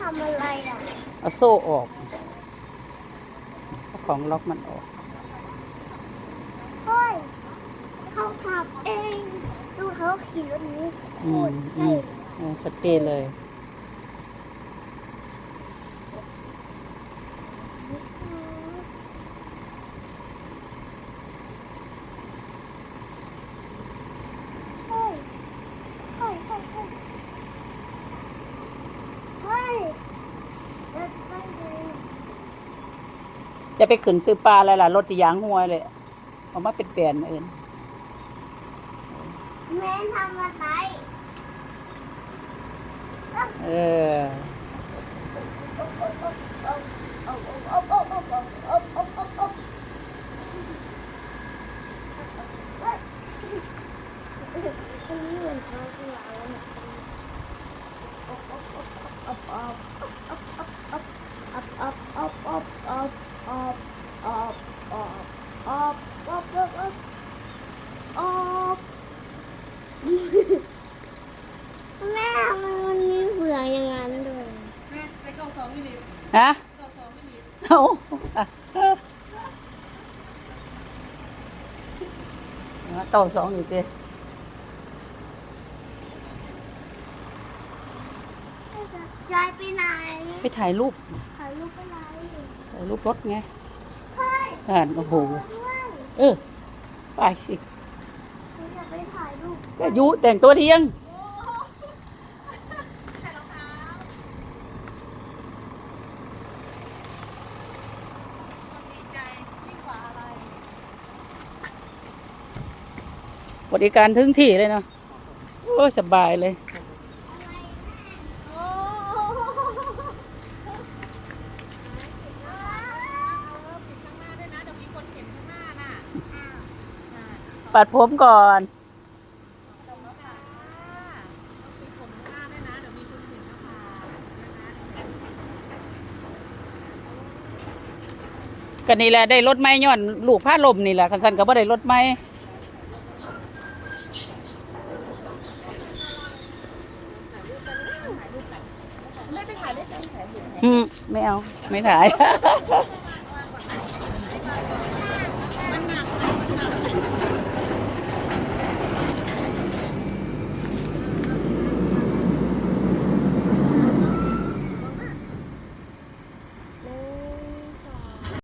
ทำอะไรอะเอาโซ่ออกเอาของล็อกมันออก เฮ้ยเขาขับเอง ดูเขาขี่รถนี้โคอืมตรอืเท่มเออเขาเท่เลย เฮ้ยเฮ้ยเฮ้ยเฮ้ยเฮ้ยเดินไปเลย จะไปขึ้นซื้อปลาอะไรล่ะ รถจะยางหัวเลยเออกมาเป็นแปลนเอินแม่ทำอะไรเออ อบอบอบอบอบอบแม่มันมีเฟืองอย่างนั้นด้วยแม่ไปเก้าสองมิลลิฮะเก้าสองมิลลิเอาเต่าสองอยู่เต้ยายไปไหน ไปถ่ายรูป ถ่ายรูปไปไหนถ่ายรูปรถไงเฮ้ยอ่านโอ้โหด้วย เออ ไปสิหนูอยากไปถ่ายรูปก็อยุแต่งตัวเที่ยงใส่รองเท้าความดีใจยิ่งกว่าอะไรบริการถึงที่เลยเนาะ โอ้ยสบายเลย โอ้เออปิดข้างหน้าด้วยนะเดี๋ยวมีคนเห็นข้างหน้าน่ะน่ะ ปัดผมก่อน ตรงแล้วค่ะปิดผมข้างหน้าด้วยนะเดี๋ยวมีคนเห็นนะคะนะคะก็นี่แหละได้รถไม้ย้อนลูกผ้าลมนี่แหละคันสันก็บ่ได้รถไม้อืมไม่เอา ไม่ถ่าย